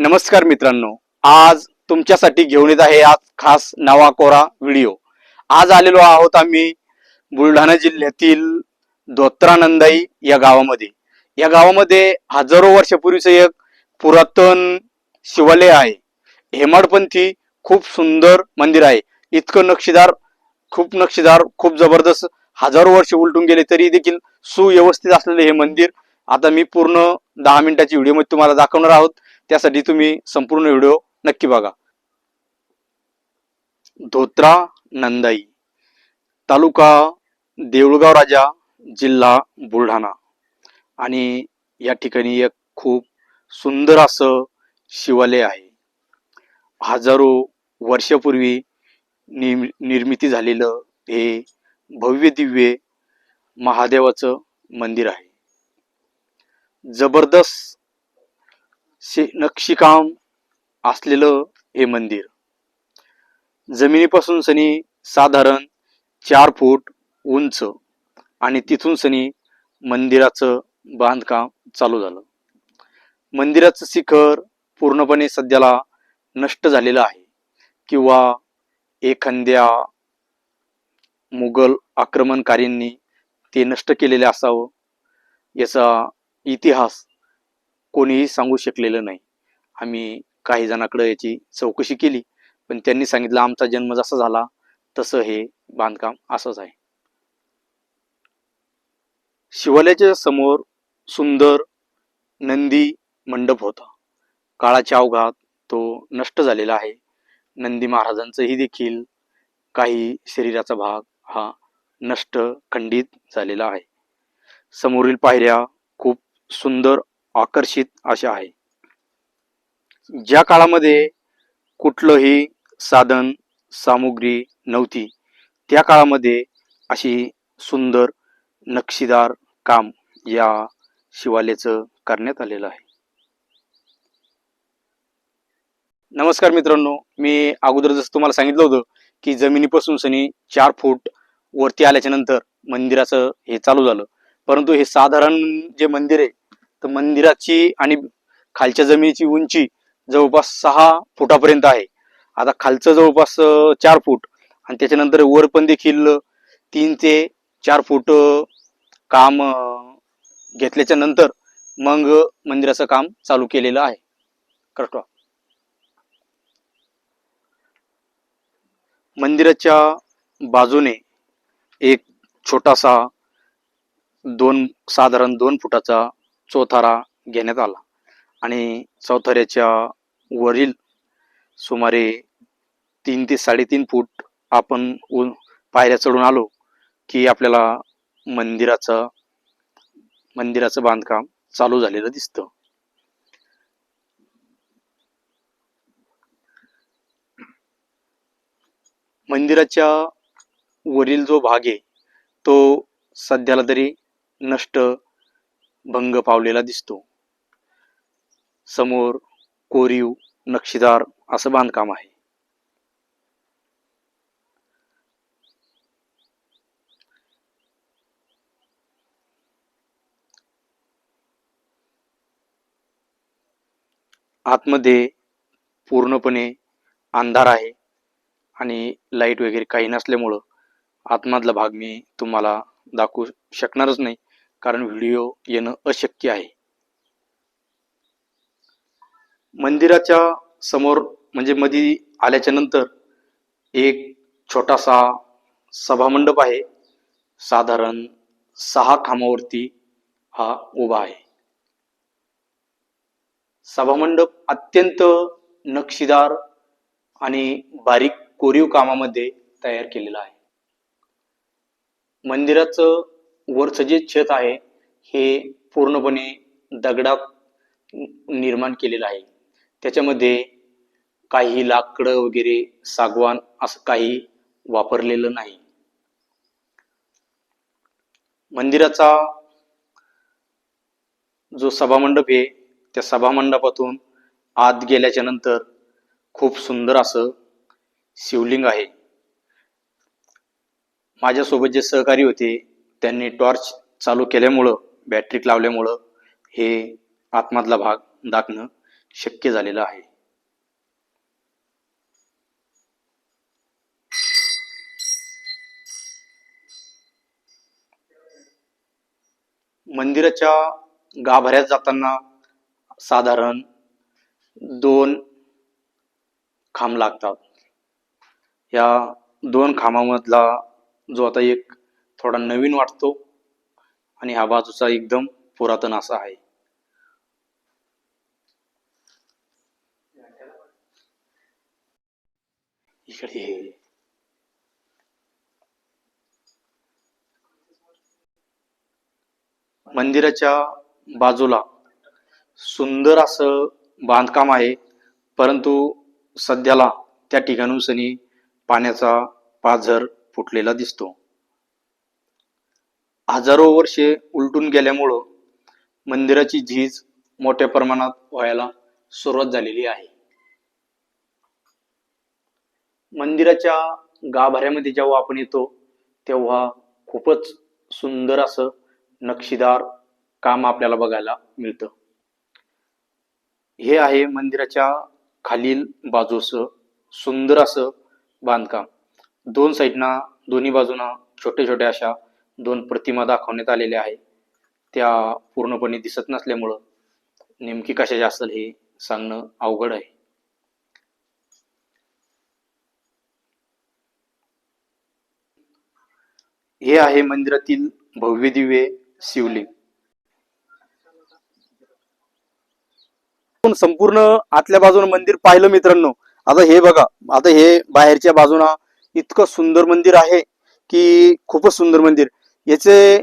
नमस्कार मित्रांनो आज तुमच्यासाठी घेऊन येत आहे आज खास नवा कोरा व्हिडिओ. आज आलेलो आहोत आम्ही बुलढाणा जिल्ह्यातील धोत्रानंदाई या गावामध्ये. या गावामध्ये हजारो वर्षापूर्वीचं एक पुरातन शिवालय आहे. हेमाडपंथी खूप सुंदर मंदिर आहे. इतकं नक्षीदार खूप नक्षीदार खूप जबरदस्त हजारो वर्ष उलटून गेले तरी देखील सुव्यवस्थित असलेले हे मंदिर. आता मी पूर्ण दहा मिनिटाची व्हिडिओमध्ये तुम्हाला दाखवणार आहोत. त्यासाठी तुम्ही संपूर्ण व्हिडिओ नक्की बघा. धोत्रा नंदाई तालुका देऊळगाव राजा जिल्हा बुलढाणा. आणि या ठिकाणी एक खूप सुंदर असं शिवालय आहे. हजारो वर्षापूर्वी नि निर्मिती झालेलं हे भव्य दिव्य महादेवाचं मंदिर आहे. जबरदस्त शे नक्षीकाम असलेलं हे मंदिर. जमिनीपासून सनी साधारण चार फूट उंच आणि तिथून सनी मंदिराचं बांधकाम चालू झालं. मंदिराचं शिखर पूर्णपणे सध्याला नष्ट झालेलं आहे किंवा एखाद्या मुघल आक्रमणकारींनी ते नष्ट केलेले असावं याचा इतिहास कोणीही सांगू शकलेलं नाही. आम्ही काही जणांकडं याची चौकशी केली पण त्यांनी सांगितलं आमचा जन्म जसा झाला तसं हे बांधकाम असंच आहे. शिवालयाच्या समोर सुंदर नंदी मंडप होता. काळाच्या अवघात तो नष्ट झालेला आहे. नंदी महाराजांचंही देखील काही शरीराचा भाग हा नष्ट खंडित झालेला आहे. समोरील पायऱ्या खूप सुंदर आकर्षित अशा आहे. ज्या काळामध्ये कुठलंही साधन सामुग्री नव्हती त्या काळामध्ये अशी सुंदर नक्षीदार काम या शिवालयाचं करण्यात आलेलं आहे. नमस्कार मित्रांनो मी अगोदर जसं तुम्हाला सांगितलं होतं की जमिनीपासून सनी चार फूट वरती आल्याच्यानंतर मंदिराचं हे चालू झालं. परंतु हे साधारण जे मंदिर आहे तर मंदिराची आणि खालच्या जमिनीची उंची जवळपास सहा फुटापर्यंत आहे. आता खालचं जवळपास चार फूट आणि त्याच्यानंतर वर पण देखील तीन ते चार फूट काम घेतल्याच्या नंतर मग मंदिराचं काम चालू केलेलं आहे. करेक्ट मंदिराच्या बाजूने एक छोटासा दोन साधारण दोन फुटाचा चौथारा घेण्यात आला. आणि चौथऱ्याच्या वरील सुमारे तीन ते साडेतीन फूट आपण उ- पायऱ्या चढून आलो की आपल्याला मंदिराचं मंदिराचं बांधकाम चालू झालेलं दिसतं. मंदिराच्या वरील जो भाग आहे तो सध्याला तरी नष्ट भंग पावलेला दिसतो. समोर कोरीव नक्षीदार असं बांधकाम आहे. आतमध्ये पूर्णपणे अंधार आहे आणि लाइट वगैरे काही नसल्यामुळं आतमधला भाग मी तुम्हाला दाखवू शकणारच नाही. कारण व्हिडिओ येणं अशक्य आहे. मंदिराच्या समोर म्हणजे मध्ये आल्याच्यानंतर एक छोटासा सभामंडप आहे. साधारण सहा खांबावरती हा उभा आहे. सभामंडप अत्यंत नक्षीदार आणि बारीक कोरीव कामामध्ये तयार केलेला आहे. मंदिराचं वरचं जे छत आहे हे पूर्णपणे दगडा निर्माण केलेलं आहे. त्याच्यामध्ये काही लाकडं वगैरे सागवान असं काही वापरलेलं नाही. मंदिराचा जो सभामंडप आहे त्या सभामंडपातून आत गेल्याच्यानंतर खूप सुंदर असं शिवलिंग आहे. माझ्यासोबत जे सहकारी होते त्यांनी टॉर्च चालू केल्यामुळं बॅटरी लावल्यामुळं हे आतमधला भाग दाखणं शक्य झालेलं आहे. मंदिराच्या गाभाऱ्यात जाताना साधारण दोन खांब लागतात. या दोन खांबामधला जो आता एक थोडा नवीन वाटतो आणि हा बाजूचा एकदम पुरातन असा आहे. इकडे मंदिराच्या बाजूला सुंदर असं बांधकाम आहे परंतु सध्याला त्या ठिकाणून सनी पाण्याचा पाझर फुटलेला दिसतो. हजारो वर्षे उलटून गेल्यामुळं मंदिराची झीज मोठ्या प्रमाणात व्हायला सुरुवात झालेली आहे. मंदिराच्या गाभाऱ्यामध्ये जेव्हा आपण येतो तेव्हा खूपच सुंदर असं नक्षीदार काम आपल्याला बघायला मिळतं. हे आहे मंदिराच्या खालील बाजूस सुंदर असं बांधकाम. दोन साईडना दोन्ही बाजूना छोट्या छोट्या अशा दोन प्रतिमा दाखवण्यात आलेल्या आहे. त्या पूर्णपणे दिसत नसल्यामुळं नेमकी कशाची असेल हे सांगणं अवघड आहे. हे आहे मंदिरातील भव्य दिव्य शिवलिंग. संपूर्ण आतल्या बाजूने मंदिर पाहिलं मित्रांनो. आता हे बघा आता हे बाहेरच्या बाजूना इतकं सुंदर मंदिर आहे की खूपच सुंदर मंदिर. याचे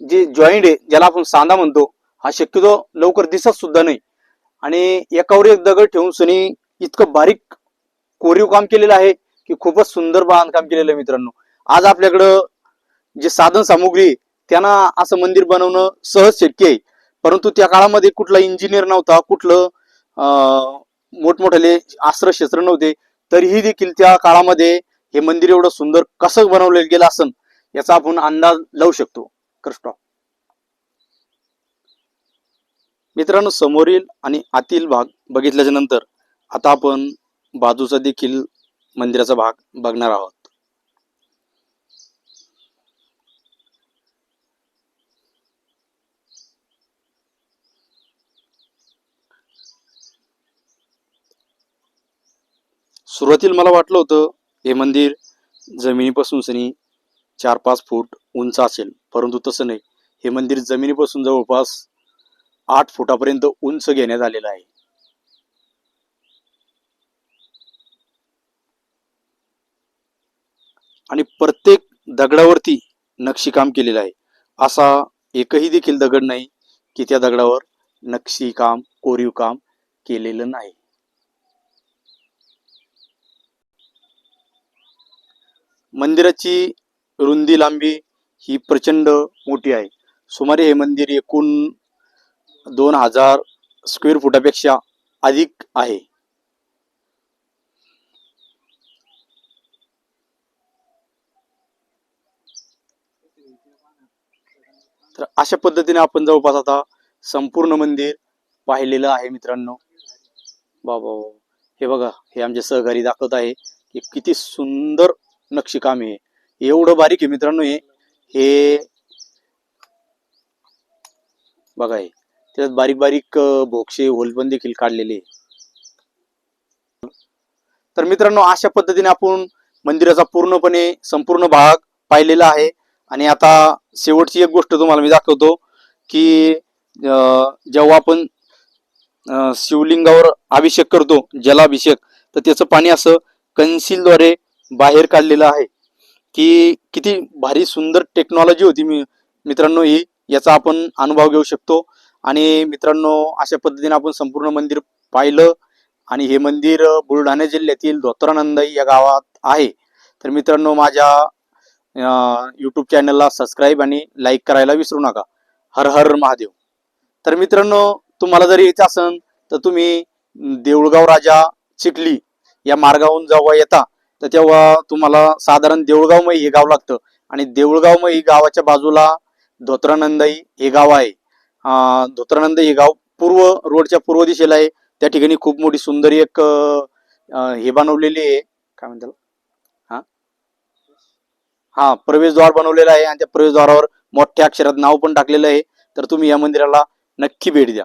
जे जॉईंट आहे ज्याला आपण सांधा म्हणतो हा शक्यतो लवकर दिसत सुद्धा नाही. आणि एकावर एक दगड ठेवून सनी इतकं बारीक कोरीव काम केलेलं आहे की खूपच सुंदर बांधकाम केलेलं आहे मित्रांनो. आज आपल्याकडं जे साधन सामुग्री आहे, त्यांना असं मंदिर बनवणं सहज शक्य आहे. परंतु त्या काळामध्ये कुठला इंजिनियर नव्हता कुठलं मोठमोठाले अस्त्र क्षेत्र नव्हते तरीही देखील त्या काळामध्ये हे मंदिर एवढं सुंदर कसं बनवलं गेलं असन याचा आपण अंदाज लावू शकतो. कृष्ण. मित्रांनो समोरील आणि आतील भाग बघितल्याच्या नंतर आता आपण बाजूचा देखील मंदिराचा भाग बघणार आहोत. सुरुवातीला मला वाटलं होतं हे मंदिर जमिनीपासून सनी चार पाच फूट उंच असेल. परंतु तसं नाही. हे मंदिर जमिनीपासून जवळपास आठ फुटापर्यंत उंच घेण्यात आलेलं आहे. आणि प्रत्येक दगडावरती नक्षीकाम केलेलं आहे. असा एकही देखील दगड नाही की त्या दगडावर नक्षीकाम कोरीव काम केलेलं नाही. मंदिराची रुंदी लांबी ही प्रचंड मोठी आहे. सुमारे हे मंदिर एकूण दोन हजार स्क्वेअर फुटापेक्षा अधिक आहे. तर अशा पद्धतीने आपण जवळपास आता संपूर्ण मंदिर पाहिलेलं आहे मित्रांनो. बाबा हे बघा हे आमचे सहकारी दाखवत आहे की किती सुंदर नक्षीकाम आहे. एवढं बारीक आहे मित्रांनो हे. हे बघा हे. त्यात बारीक बारीक भोक्षे होल पण देखील काढलेले आहे. तर मित्रांनो अशा पद्धतीने आपण मंदिराचा पूर्णपणे संपूर्ण भाग पाहिलेला आहे. आणि आता शेवटची एक गोष्ट तुम्हाला मी दाखवतो की जेव्हा आपण शिवलिंगावर अभिषेक करतो जलाभिषेक तर त्याचं पाणी असं कन्सिलद्वारे बाहेर काढलेलं आहे. की किती भारी सुंदर टेक्नॉलॉजी होती मी मित्रांनो ही याचा आपण अनुभव घेऊ शकतो. आणि मित्रांनो अशा पद्धतीने आपण संपूर्ण मंदिर पाहिलं. आणि हे मंदिर बुलढाणा जिल्ह्यातील धोत्रानंदाई या गावात आहे. तर मित्रांनो माझ्या यूट्यूब चॅनलला सबस्क्राईब आणि लाईक करायला विसरू नका. हर हर महादेव. तर मित्रांनो तुम्हाला जर यायचं असेल तर तुम्ही देऊळगाव राजा चिखली या मार्गावरून जेव्हा येता. तर तेव्हा तुम्हाला साधारण देऊळगावमय हे गाव लागतं. आणि देऊळगावमय गावाच्या बाजूला धोत्रानंदाई हे गाव आहे. अं, धोत्रानंद हे गाव पूर्व रोडच्या पूर्व दिशेला आहे. त्या ठिकाणी खूप मोठी सुंदर एक हे बनवलेली आहे. काय म्हणतात हा? हा प्रवेशद्वार बनवलेला आहे आणि त्या प्रवेशद्वारावर मोठ्या अक्षरात नाव पण टाकलेलं आहे. तर तुम्ही या मंदिराला नक्की भेट द्या.